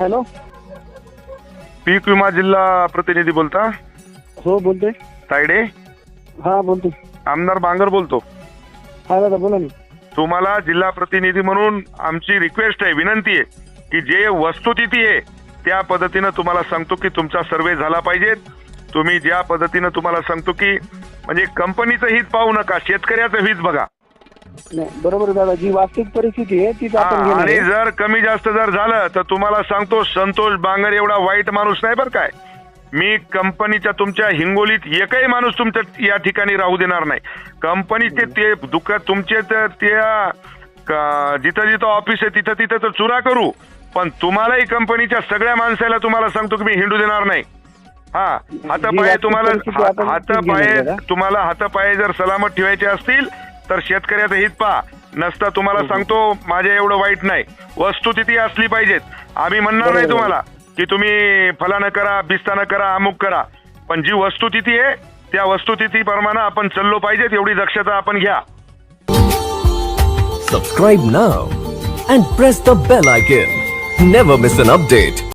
Hello? पीक विमा जिल्हा प्रतिनिधी बोलता. हो बोलतोय. तायडे? हा बोलतोय. आमदार बांगर बोलतो. हा दादा बोला ना. तुम्हाला जिल्हा प्रतिनिधी म्हणून आमची रिक्वेस्ट आहे विनंती आहे की जे वस्तुस्थिती आहे त्या पद्धतीनं तुम्हाला सांगतो की तुमचा सर्वे झाला पाहिजे. तुम्ही ज्या पद्धतीनं तुम्हाला सांगतो की म्हणजे कंपनीचं हित पाहू नका शेतकऱ्याचं हित बघा. नाही बरोबर दादा. जी वास्तविक परिस्थिती आहे तीच हा, घेणार आणि आहे. जर कमी जास्त जर झालं तर तुम्हाला सांगतो संतोष बांगर एवढा वाईट माणूस नाही बरं काय. मी कंपनीच्या तुमच्या हिंगोलीत एकही माणूस तुमच्या या ठिकाणी राहू देणार नाही. कंपनीचे ते दुःख तुमचे तर त्या क- जिथं जिथं ऑफिस आहे तिथं तिथं तर चुरा करू. पण तुम्हालाही कंपनीच्या सगळ्या माणसाला तुम्हाला सांगतो की मी हिंडू देणार नाही. हा हातापाये वास्तविक तुम्हाला परिस्थिती आपण हातापाये. तुम्हाला हातापाये जर सलामत ठेवायचे असतील तर शेतकऱ्याचं हित पहा नसता तुम्हाला सांगतो माझ्या एवढं वाईट नाही वस्तुस्थिती असली पाहिजेत आम्ही म्हणणार नाही. तुम्हाला की तुम्ही फलानं करा बिस्तानं करा अमुक करा पण जी वस्तुस्थिती आहे त्या वस्तुस्थिती प्रमाणे आपण चाललो पाहिजेत एवढी दक्षता आपण घ्या Subscribe now and press the bell icon. Never miss an update.